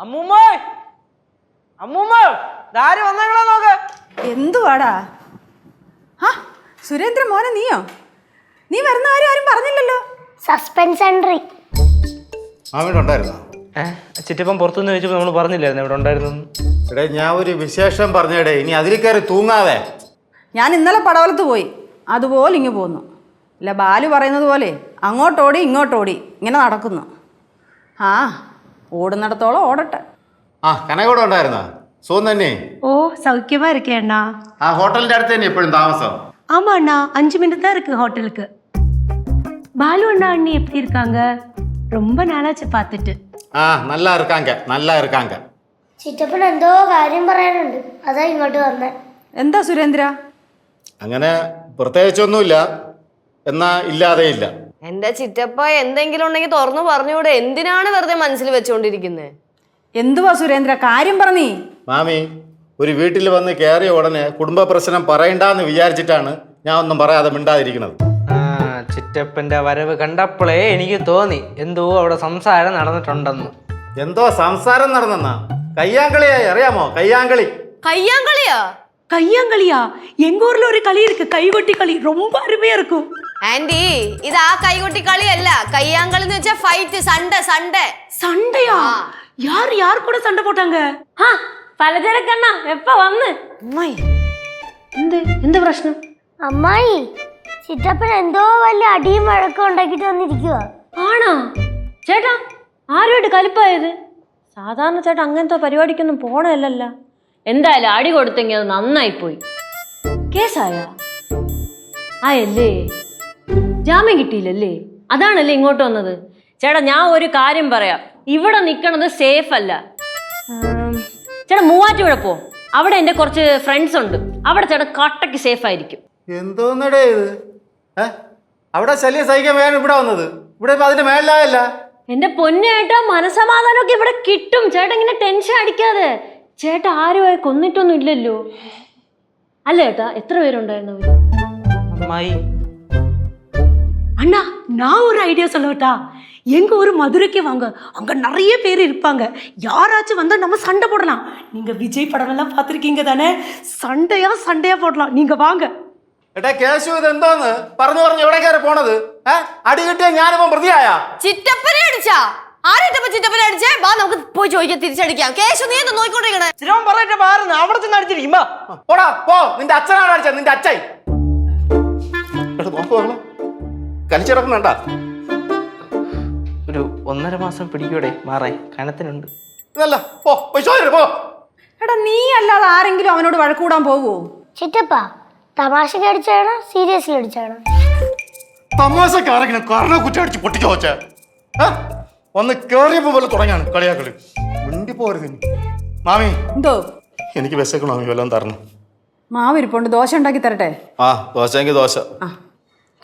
അമ്മൂമ്മ! അമ്മൂമ്മ! വന്നേങ്ങളാ നോക്ക്. എന്തുവാടാ? ആ സുരേന്ദ്ര മോനെ നീയോ? നീ വരുന്ന ആരും ആരും പറഞ്ഞില്ലല്ലോ. സസ്പെൻസ് എൻട്രി അവിടെ ഉണ്ടായിരുന്നോ? ചിറ്റപ്പം പുറത്തുനിന്ന് ചോദിച്ചപ്പോൾ നമ്മൾ പറഞ്ഞില്ലായിരുന്നു ഇവിടെ ഉണ്ടായിരുന്നു എടേ ഞാൻ ഒരു വിശേഷം പറഞ്ഞേടേ ഇനി അതിൽ കയറി തൂങ്ങാതെ ഞാൻ ഇന്നലെ പടവലത്ത് പോയി. അതുപോലെ ഇങ്ങ് പോന്നു. അല്ല ബാലു പറയുന്നത് പോലെ അങ്ങോട്ടോടി ഇങ്ങോട്ടോടി. ഇങ്ങനെ നടക്കുന്നു. ആ ഓടുന്നിടത്തോളം ഓടട്ടെ ആ കനകൂടെ ഉണ്ടായിരുന്നോ സുഖം തന്നെ ஓ சௌக்கியமா இருக்கேன் அண்ணா ആ ഹോട്ടലിന്റെ അടുത്ത് തന്നെ എപ്പോഴും താമസം ஆமா அண்ணா அஞ்சு மினிட் தான் இருக்கு ஹோட்டலுக்கு பாலு அண்ணா அண்ணி எப்படி இருக்காங்க ரொம்ப நாளாச்சு பார்த்துட்டு ആ നല്ല ഇറക്കാങ്ക നല്ല ഇറക്കാങ്ക ചിറ്റപ്പൻ എന്തോ കാര്യം പറയാനുണ്ട് അതാ ഇങ്ങോട്ട് വന്നേ എന്താ സുരേന്ദ്ര അങ്ങനെ പ്രത്യേകിച്ചൊന്നുമില്ല എന്നാ ഇല്ലാതെ ഇല്ല എന്റെ ചിറ്റപ്പ എന്തെങ്കിലും ഉണ്ടെങ്കിൽ തുറന്നു പറഞ്ഞൂടെ എന്തിനാണ് വെറുതെ മനസ്സിൽ വെച്ചുകൊണ്ടിരിക്കുന്നത് എന്തുവാ സുരേന്ദ്ര കാര്യം പറഞ്ഞീ മാമി ഒരു വീട്ടിൽ വന്ന് കയറിയ ഉടനെ കുടുംബ പ്രശ്നം പറയണ്ടെന്ന് വിചാരിച്ചിട്ടാണ് ഞാൻ ഒന്നും പറയാതെ മിണ്ടാതിരിക്കുന്നത് ആ ചിറ്റപ്പന്റെ വരവ് കണ്ടപ്പോഴേ എനിക്ക് തോന്നി എന്തോ അവിടെ സംസാരം നടന്നിട്ടുണ്ടെന്ന് എന്തോ സംസാരം നടന്നെന്നാ കയ്യാങ്കളിയായി അറിയാമോ കയ്യാങ്കളി കയ്യാങ്കളിയാ கையாங்களியா எங்க ஊர்ல ஒரு களி இருக்கு கைகொட்டி களி ரொம்ப அருமையா இருக்கும் ആന്റി ഇത് ആ കൈകൊട്ടി കളിയല്ല കയ്യാങ്കളി എന്ന് വെച്ചാ ഫൈറ്റ് സൺഡേ സൺഡേ சண்டையா யார் யார் கூட சண்டை போட்டாங்க ஆ പലചരക്കണ്ണ എപ്പ വന്ന് എന്ത് എന്ത് പ്രശ്നം അമ്മായി ചിറ്റപ്പൻ എന്തോ വലിയ അടിയും വഴക്കം ഉണ്ടാക്കിട്ട് വന്നിരിക്കുക ആണോ ചേട്ടാ ആരുമായിട്ട് കലിപ്പായത് സാധാരണ ചേട്ടാ അങ്ങനത്തെ പരിപാടിക്കൊന്നും പോണല്ലോ എന്തായാലും അടി കൊടുത്തെങ്കിൽ അത് നന്നായി പോയി കേസായ ആയല്ലേ ജാമ്യം കിട്ടിയില്ലല്ലേ? അതാണല്ലേ ഇങ്ങോട്ട് വന്നത്. ചേട്ടാ ഞാൻ ഒരു കാര്യം പറയാം. ഇവിടെ നിൽക്കണത് സേഫ് അല്ല. ചേട്ടാ മൂവാറ്റുപുഴ പോ. അവിടെ എന്റെ കുറച്ച് ഫ്രണ്ട്സ് ഉണ്ട്. അവിടെ ചേട്ടാ കട്ടയ്ക്ക് സേഫ് ആയിരിക്കും. എന്തോന്നടേ ഇത്? അവിടെ ശല്യം സഹിക്കാൻ വേണം ഇവിടെ വന്നത്. ഇവിടെ ഇപ്പൊ അതിന്റെ മേളിലായല്ല. എന്റെ പൊന്നേട്ടാ മനസമാധാനമൊക്കെ ഇവിടെ കിട്ടും. ചേട്ടാ ഇങ്ങനെ ടെൻഷൻ അടിക്കാതെ. ചേട്ടാ ആരുമായി കൊന്നിട്ടൊന്നും ഇല്ലല്ലോ. അല്ല ചേട്ടാ എത്ര പേരുണ്ടായിരുന്നു அண்ணா நான் ஒரு ஐடியா சொல்லட்டா எங்க ஒரு மதுரைக்கு வாங்க அங்க நிறைய பேர் இருப்பாங்க யாராச்சும் வந்தா நம்ம சண்டை போடலாம் நீங்க விஜய் படம் எல்லாம் பார்த்திருக்கீங்க தானே சண்டையா சண்டையா போடலாம் நீங்க வாங்க എടാ കേശു ഇത് എന്തോന്ന് പറഞ്ഞു പറഞ്ഞു എവിടെ കയറി പോണത് ഏ അടി കിട്ടിയ ഞാനിപ്പം പ്രതിയായ ചിറ്റപ്പനെ അടിച്ചാ ആരിട്ടപ്പ ചിറ്റപ്പനെ അടിച്ചേ വാ നമുക്ക് പോയി ചോദിക്കാം തിരിച്ചടിക്കാം കേശു നീ എന്താ നോക്കിക്കൊണ്ടിരിക്കണേ ചിറ്റപ്പൻ പറയട്ടെ മാറുന്നു അവിടെ ചെന്ന് അടിച്ചിരിക്കും വാ. പോടാ പോ നിന്റെ അച്ഛനാണ് അടിച്ചത് നിന്റെ അച്ഛൻ കലിച്ചിറക്കുന്നുണ്ടാ ഒരു ഒന്നര മാസം പിടിക്കൂടെ മാറേ. കനത്തിനുണ്ട്. ഇതല്ല പോ പോയി ചോദിച്ചു പോ. എടാ നീ അല്ലാതെ ആരെങ്കിലും അവനോട് വഴക്കൂടാൻ പോവോ? ചിറ്റപ്പ തമാശക്ക് അടിച്ചാണോ സീരിയസ്ലി അടിച്ചാണോ തമാശക്ക് ആരെങ്കിലും കാരണം കുറ്റം അടിച്ച് പൊട്ടിച്ചു വെച്ച ഒന്ന് കേറിയപ്പോ പോലെ തുടങ്ങിയാണ് കളിയാക്കളി മുണ്ടി പോരുത് ഇനി. മാമി എന്തോ? എനിക്ക് വിശക്കണോ മാമി വല്ലതും തരണം. മാവിരിപ്പുണ്ട് ദോശ ഉണ്ടാക്കി തരട്ടെ? ആ ദോശയെങ്കിൽ ദോശ.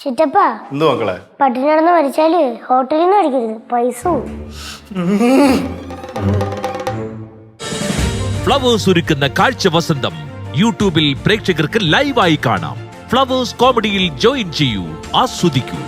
ചിറ്റപ്പ എന്തു മക്കളെ? പട്ടിണി നടന്ന് മരിച്ചാൽ ഹോട്ടലിൽ നിന്ന് അടിക്കരുത് പൈസ. ഫ്ലവേഴ്സ് ഒരുക്കുന്ന കാഴ്ച വസന്തം യൂട്യൂബിൽ പ്രേക്ഷകർക്ക് ലൈവായി കാണാം. ഫ്ലവേഴ്സ് കോമഡിയിൽ ജോയിൻ ചെയ്യൂ. ആസ്വദിക്കൂ.